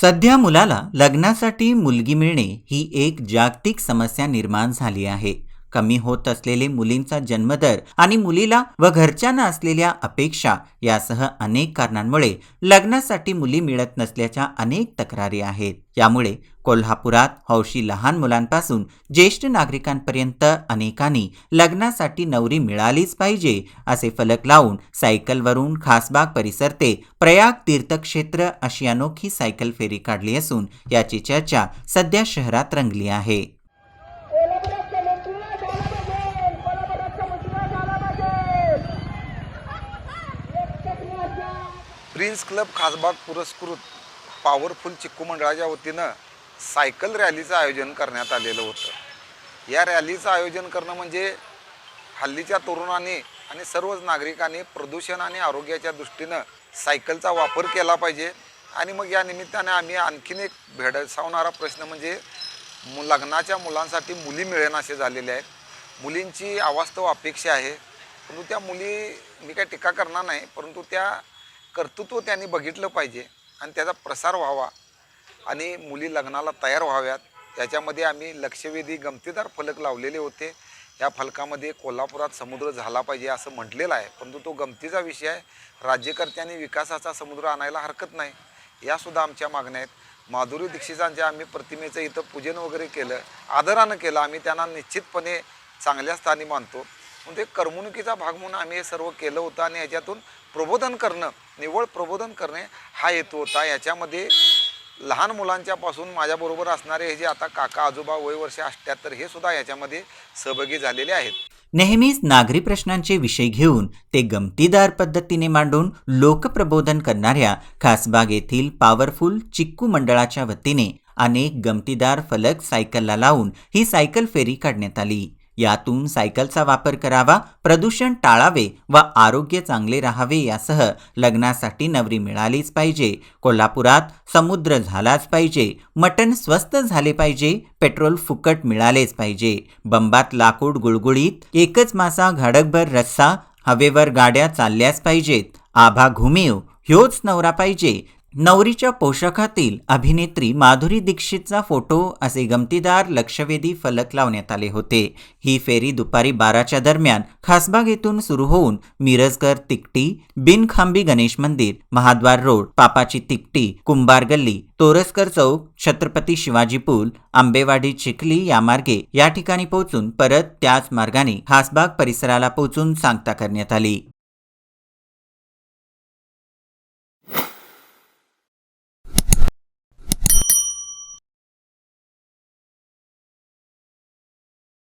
सध्या मुलाला लग्नासाठी मुलगी मिळणे ही एक जागतिक समस्या निर्माण झाली आहे. कमी होत असलेले मुलींचा जन्मदर आणि मुलीला व घरच्यांना असलेल्या अपेक्षा यासह अनेक कारणांमुळे लग्नासाठी मुली मिळत नसल्याच्या अनेक तक्रारी आहेत. यामुळे कोल्हापुरात हौशी लहान मुलांपासून ज्येष्ठ नागरिकांपर्यंत अनेकांनी लग्नासाठी नवरी मिळालीच पाहिजे असे फलक लावून सायकलवरून खासबाग परिसर ते प्रयाग तीर्थक्षेत्र अशी अनोखी सायकल फेरी काढली असून याची चर्चा सध्या शहरात रंगली आहे. प्रिन्स क्लब खासबाग पुरस्कृत पॉवरफुल चिक्कू मंडळाच्या वतीनं सायकल रॅलीचं आयोजन करण्यात आलेलं होतं. या रॅलीचं आयोजन करणं म्हणजे हल्लीच्या तरुणांनी आणि सर्वच नागरिकांनी प्रदूषण आणि आरोग्याच्या दृष्टीनं सायकलचा वापर केला पाहिजे. आणि मग या निमित्ताने आम्ही आणखीन एक भेडसावणारा प्रश्न म्हणजे मु लग्नाच्या मुलांसाठी मुली मिळेनासे झालेले आहेत. मुलींची अवास्तव अपेक्षा आहे. परंतु त्या मुली मी काय टीका करणार नाही. परंतु त्या कर्तृत्व त्यांनी बघितलं पाहिजे आणि त्याचा प्रसार व्हावा आणि मुली लग्नाला तयार व्हाव्यात. याच्यामध्ये आम्ही लक्षवेधी गमतीदार फलक लावलेले होते. या फलकामध्ये कोल्हापुरात समुद्र झाला पाहिजे असं म्हटलेलं आहे. परंतु तो गमतीचा विषय आहे. राज्यकर्त्यांनी विकासाचा समुद्र आणायला हरकत नाही. यासुद्धा आमच्या मागण्या आहेत. माधुरी दीक्षितांच्या आम्ही प्रतिमेचं इथं पूजन वगैरे केलं आदरानं केलं. आम्ही त्यांना निश्चितपणे चांगल्या स्थानी मानतो. म्हणजे करमणुकीचा भाग म्हणून आम्ही हे सर्व केलं होतं आणि याच्यातून प्रबोधन करणं निव्वळ प्रबोधन करणे हा हेतू होता. याच्यामध्ये लहान मुलांच्यापासून माझ्याबरोबर असणारे हे जे आता काका आजोबा वय वर्ष अठ्ठ्याहत्तर हे सुद्धा याच्यामध्ये सहभागी झालेले आहेत. नेहमीच नागरी प्रश्नांचे विषय घेऊन ते गमतीदार पद्धतीने मांडून लोकप्रबोधन करणाऱ्या खासबाग येथील पॉवरफुल चिक्कू मंडळाच्या वतीने अनेक गमतीदार फलक सायकलला लावून ही सायकल फेरी काढण्यात आली. यातून सायकलचा वापर करावा प्रदूषण टाळावे व आरोग्य चांगले राहावे यासह लग्नासाठी नवरी मिळालीच पाहिजे. कोल्हापुरात समुद्र झालाच पाहिजे. मटण स्वस्त झाले पाहिजे. पेट्रोल फुकट मिळालेच पाहिजे. बंबात लाकूड गुळगुळीत एकच मासा घाडकभर रस्सा हवेवर गाड्या चालल्याच पाहिजेत. आभा घुमीव ह्योच नवरा पाहिजे. नवरीच्या पोशाखातील अभिनेत्री माधुरी दीक्षितचा फोटो असे गमतीदार लक्षवेधी फलक लावण्यात आले होते. ही फेरी दुपारी बाराच्या दरम्यान खासबाग येथून सुरू होऊन मिरजकर तिकटी बिनखांबी गणेश मंदिर महाद्वार रोड पापाची तिकटी कुंभार गल्ली तोरसकर चौक छत्रपती शिवाजी पूल आंबेवाडी चिखली या मार्गे या ठिकाणी पोहोचून परत त्याच मार्गाने खासबाग परिसराला पोहोचून सांगता करण्यात आली.